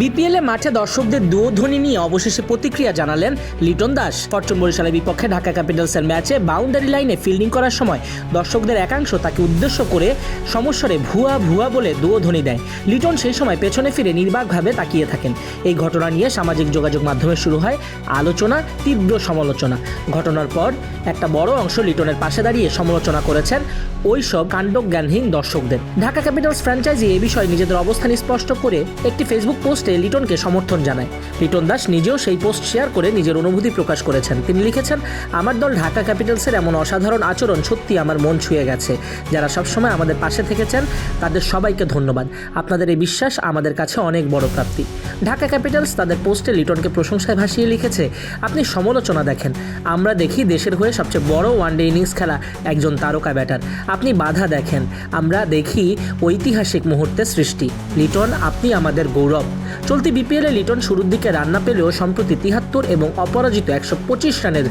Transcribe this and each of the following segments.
বিপিএলে মাঠে দর্শকদের দুধ্বনি নিয়ে অবশেষে প্রতিক্রিয়া জানালেন লিটন দাস। ফরচুন বরিশালের বিপক্ষে ঢাকা ক্যাপিটালসের ম্যাচে বাউন্ডারি লাইনে ফিল্ডিং করার সময় দর্শকদের একাংশ তাকে উদ্দেশ্য করে সমস্বরে ভুয়া ভুয়া বলে দুধ্বনি দেয়। লিটন সেই সময় পেছনে ফিরে নির্বাকভাবে তাকিয়ে থাকেন। এই ঘটনা নিয়ে সামাজিক যোগাযোগ মাধ্যমে শুরু হয় আলোচনা, তীব্র সমালোচনা। ঘটনার পর একটা বড় অংশ লিটনের পাশে দাঁড়িয়ে সমালোচনা করেছেন ওই সব কাণ্ডজ্ঞানহীন দর্শকদের। ঢাকা ক্যাপিটালস ফ্র্যাঞ্চাইজি এ বিষয়ে নিজেদের অবস্থান স্পষ্ট করে একটি ফেসবুক পোস্টে লিটনকে সমর্থন জানায়। লিটন দাস নিজেও সেই পোস্ট শেয়ার করে নিজের অনুভূতি প্রকাশ করেছেন। তিনি লিখেছেন, আমার দল ঢাকা ক্যাপিটালসের এমন অসাধারণ আচরণ সত্যি আমার মন ছুঁয়ে গেছে। যারা সবসময় আমাদের পাশে থেকেছেন, তাদের সবাইকে ধন্যবাদ। আপনাদের এই বিশ্বাস আমাদের কাছে অনেক বড় প্রাপ্তি। ঢাকা ক্যাপিটালস তাদের পোস্টে লিটনকে প্রশংসায় ভাসিয়ে লিখেছে, আপনি সমালোচনা দেখেন। আমরা দেখি দেশের হয়ে সবচেয়ে বড় ওয়ানডে ইনিংস খেলা, একজন তারকা ব্যাটার। আপনি বাধা দেখেন। আমরা দেখি ঐতিহাসিক মুহূর্তের সৃষ্টি। লিটন, আপনি আমাদের গৌরব। চলতি বিপিএলে লিটন শুরুর দিকে রান্না পেলেও সম্প্রতি তিহাত্তর এবং অপরাজিত একশো পঁচিশ রানের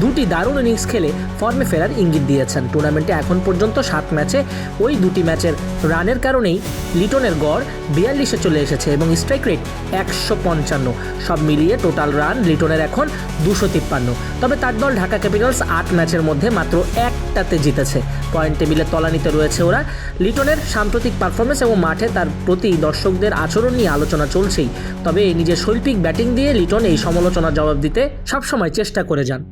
দুটি দারুণ ইনিংস খেলে ফর্মে ফেরার ইঙ্গিত দিয়েছেন। টুর্নামেন্টে এখন পর্যন্ত সাত ম্যাচে ওই দুটি ম্যাচের রানের কারণেই লিটনের গড় বিয়াল্লিশে চলে এসেছে এবং স্ট্রাইক রেট একশো পঞ্চান্ন। সব মিলিয়ে টোটাল রান লিটনের এখন দুশো তিপ্পান্ন। তবে তার দল ঢাকা ক্যাপিটালস আট ম্যাচের মধ্যে মাত্র একটাতে জিতেছে। পয়েন্ট টেবিলে তলানিতে রয়েছে ওরা। লিটনের সাম্প্রতিক পারফরমেন্স এবং মাঠে তার প্রতি দর্শকদের আচরণ নিয়ে আলোচনা চলছেই। তবে নিজের শৈল্পিক ব্যাটিং দিয়ে লিটন এই সমালোচনার জবাব দিতে সবসময় চেষ্টা করে যান।